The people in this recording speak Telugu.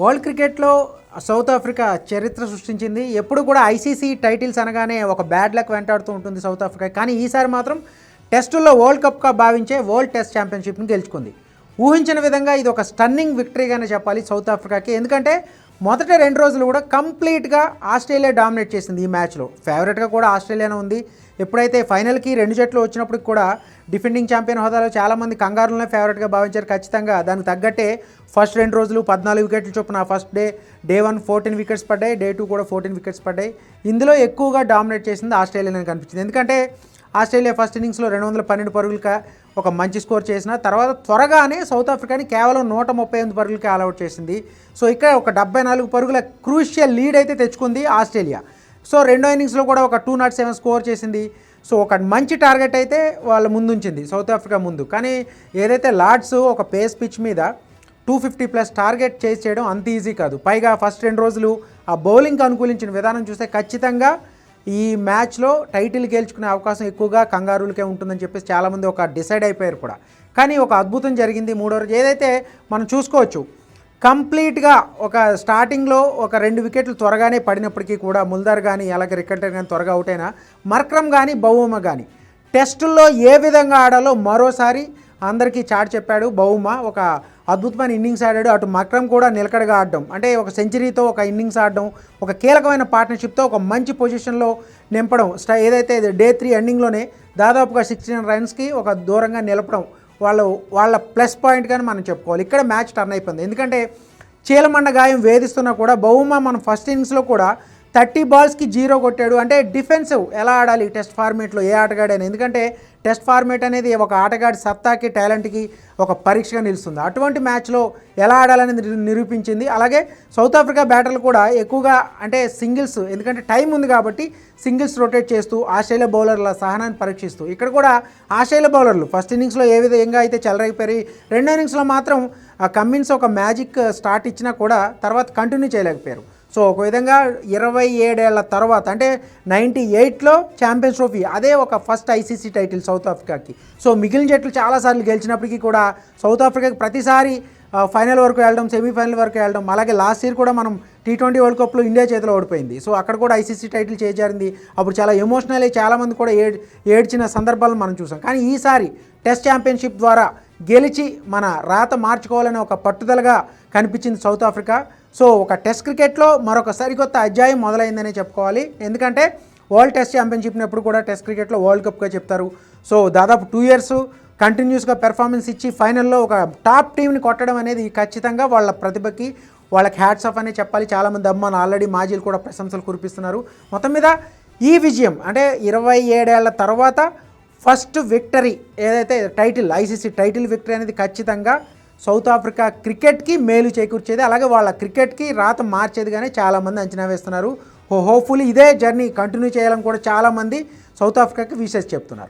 వరల్డ్ క్రికెట్లో సౌత్ ఆఫ్రికా చరిత్ర సృష్టించింది. ఎప్పుడు కూడా ఐసీసీ టైటిల్స్ అనగానే ఒక బ్యాడ్ లక్ వెంటాడుతూ ఉంటుంది సౌత్ ఆఫ్రికా. కానీ ఈసారి మాత్రం టెస్టుల్లో వరల్డ్ కప్గా భావించే వరల్డ్ టెస్ట్ ఛాంపియన్షిప్ని గెలుచుకుంది. ఊహించిన విధంగా ఇది ఒక స్టన్నింగ్ విక్టరీగానే చెప్పాలి సౌత్ ఆఫ్రికాకి. ఎందుకంటే మొదట రెండు రోజులు కూడా కంప్లీట్గా ఆస్ట్రేలియా డామినేట్ చేసింది ఈ మ్యాచ్లో. ఫేవరెట్గా కూడా ఆస్ట్రేలియానే ఉంది. ఎప్పుడైతే ఫైనల్కి రెండు జట్లు వచ్చినప్పటికి కూడా డిఫెండింగ్ ఛాంపియన్ హోదాలో చాలామంది కంగారులనే ఫేవరెట్గా భావించారు. ఖచ్చితంగా దానికి తగ్గట్టే ఫస్ట్ రెండు రోజులు పద్నాలుగు వికెట్లు చొప్పున first day day one fourteen wickets పడ్డాయి డే టూ కూడా ఫోర్టీన్ వికెట్స్ పడ్డాయి. ఇందులో ఎక్కువగా డామినేట్ చేసింది ఆస్ట్రేలియా కనిపించింది. ఎందుకంటే ఆస్ట్రేలియా ఫస్ట్ ఇన్నింగ్స్లో రెండు వందల పన్నెండు పరుగులకి ఒక మంచి స్కోర్ చేసిన తర్వాత త్వరగానే సౌత్ ఆఫ్రికాని కేవలం నూట ముప్పై ఎనిమిది పరుగులకి ఆల్అవుట్ చేసింది. సో ఇక్కడ ఒక డెబ్బై నాలుగు పరుగుల క్రూషియల్ లీడ్ అయితే తెచ్చుకుంది ఆస్ట్రేలియా. సో రెండో ఇన్నింగ్స్లో కూడా ఒక టూ నాట్ సెవెన్ స్కోర్ చేసింది. సో ఒక మంచి టార్గెట్ అయితే వాళ్ళ ముందుంచింది సౌత్ ఆఫ్రికా ముందు. కానీ ఏదైతే లార్డ్స్ ఒక పేస్ పిచ్ మీద టూ ఫిఫ్టీ ప్లస్ టార్గెట్ చేసి చేయడం అంత ఈజీ కాదు. పైగా ఫస్ట్ రెండు రోజులు ఆ బౌలింగ్కి అనుకూలించిన విధానం చూస్తే ఖచ్చితంగా ఈ మ్యాచ్లో టైటిల్ గెలుచుకునే అవకాశం ఎక్కువగా కంగారులకే ఉంటుందని చెప్పేసి చాలామంది ఒక డిసైడ్ అయిపోయారు కూడా. కానీ ఒక అద్భుతం జరిగింది మూడో రోజు. ఏదైతే మనం చూసుకోవచ్చు కంప్లీట్గా ఒక స్టార్టింగ్లో ఒక రెండు వికెట్లు త్వరగానే పడినప్పటికీ కూడా ముల్దార్ కానీ అలాగే రికెటర్ కానీ త్వరగా అవుట్ అయినా మర్క్రమ్ కానీ బౌమ కానీ టెస్టుల్లో ఏ విధంగా ఆడాలో మరోసారి అందరికీ చాట్ చెప్పాడు బహుమ. ఒక అద్భుతమైన ఇన్నింగ్స్ ఆడాడు. అటు మక్రమ్ కూడా నిలకడగా ఆడడం. అంటే ఒక సెంచరీతో ఒక ఇన్నింగ్స్ ఆడడం ఒక కీలకమైన పార్ట్నర్షిప్తో ఒక మంచి పొజిషన్లో నింపడం స్ట ఏదైతే డే త్రీ ఎండింగ్లోనే దాదాపుగా సిక్స్టీ నైన్ రన్స్కి ఒక దూరంగా నిలపడం వాళ్ళు వాళ్ళ ప్లస్ పాయింట్గానే మనం చెప్పుకోవాలి. ఇక్కడ మ్యాచ్ టర్న్ అయిపోయింది. ఎందుకంటే చీలమండ గాయం వేధిస్తున్నా కూడా బహుమా మనం ఫస్ట్ ఇన్నింగ్స్లో కూడా థర్టీ బాల్స్కి జీరో కొట్టాడు. అంటే డిఫెన్సివ్ ఎలా ఆడాలి టెస్ట్ ఫార్మేట్లో? ఏ ఆటగాడైనా? ఎందుకంటే టెస్ట్ ఫార్మేట్ అనేది ఒక ఆటగాడి సత్తాకి టాలెంట్కి ఒక పరీక్షగా నిలుస్తుంది. అటువంటి మ్యాచ్లో ఎలా ఆడాలనేది నిరూపించింది. అలాగే సౌత్ ఆఫ్రికా బ్యాటర్లు కూడా ఎక్కువగా అంటే సింగిల్స్ ఎందుకంటే టైం ఉంది కాబట్టి సింగిల్స్ రొటేట్ చేస్తూ ఆస్ట్రేలియా బౌలర్ల సహనాన్ని పరీక్షిస్తూ. ఇక్కడ కూడా ఆస్ట్రేలియా బౌలర్లు ఫస్ట్ ఇన్నింగ్స్లో ఏ విధంగా అయితే చెలరైపోయి రెండో ఇన్నింగ్స్లో మాత్రం కమ్మిన్స్ ఒక మ్యాజిక్ స్టార్ట్ ఇచ్చినా కూడా తర్వాత కంటిన్యూ చేయలేకపోయారు. సో ఒక విధంగా ఇరవై ఏడేళ్ళ తర్వాత అంటే నైంటీ ఎయిట్లో ఛాంపియన్స్ ట్రోఫీ అదే ఒక ఫస్ట్ ఐసీసీ టైటిల్ సౌత్ ఆఫ్రికాకి. సో మిగిలిన జట్లు చాలాసార్లు గెలిచినప్పటికీ కూడా సౌత్ ఆఫ్రికాకి ప్రతిసారి ఫైనల్ వరకు వెళ్ళడం సెమీఫైనల్ వరకు వెళ్ళడం అలాగే లాస్ట్ ఇయర్ కూడా మనం టీ ట్వంటీ వరల్డ్ కప్లో ఇండియా చేతిలో ఓడిపోయింది. సో అక్కడ కూడా ఐసీసీ టైటిల్ చేజారింది అప్పుడు చాలా ఎమోషనల్ అయ్యి చాలామంది కూడా ఏడ్ ఏడ్చిన సందర్భాలను మనం చూసాం. కానీ ఈసారి టెస్ట్ ఛాంపియన్షిప్ ద్వారా గెలిచి మన రాత మార్చుకోవాలనే ఒక పట్టుదలగా కనిపించింది సౌత్ ఆఫ్రికా. సో ఒక టెస్ట్ క్రికెట్లో మరొక సరికొత్త అధ్యాయం మొదలైందనే చెప్పుకోవాలి. ఎందుకంటే వరల్డ్ టెస్ట్ ఛాంపియన్షిప్ని ఎప్పుడు కూడా టెస్ట్ క్రికెట్లో వరల్డ్ కప్గా చెప్తారు. సో దాదాపు టూ ఇయర్స్ కంటిన్యూస్గా పెర్ఫార్మెన్స్ ఇచ్చి ఫైనల్లో ఒక టాప్ టీంని కొట్టడం అనేది ఖచ్చితంగా వాళ్ళ ప్రతిభకి వాళ్ళకి హ్యాట్స్ ఆఫ్ అనే చెప్పాలి. చాలామంది అమ్మాను ఆల్రెడీ మాజీలు కూడా ప్రశంసలు కురిపిస్తున్నారు. మొత్తం మీద ఈ విజయం అంటే ఇరవై ఏడేళ్ళ తర్వాత ఫస్ట్ విక్టరీ ఏదైతే టైటిల్ ఐసీసీ టైటిల్ విక్టరీ అనేది ఖచ్చితంగా సౌత్ ఆఫ్రికా క్రికెట్కి మేలు చేకూర్చేది. అలాగే వాళ్ళ క్రికెట్కి రాత మార్చేది కానీ చాలామంది అంచనా వేస్తున్నారు. హోప్ఫుల్లీ ఇదే జర్నీ కంటిన్యూ చేయాలని కూడా చాలామంది సౌత్ ఆఫ్రికాకి విషెస్ చెప్తున్నారు.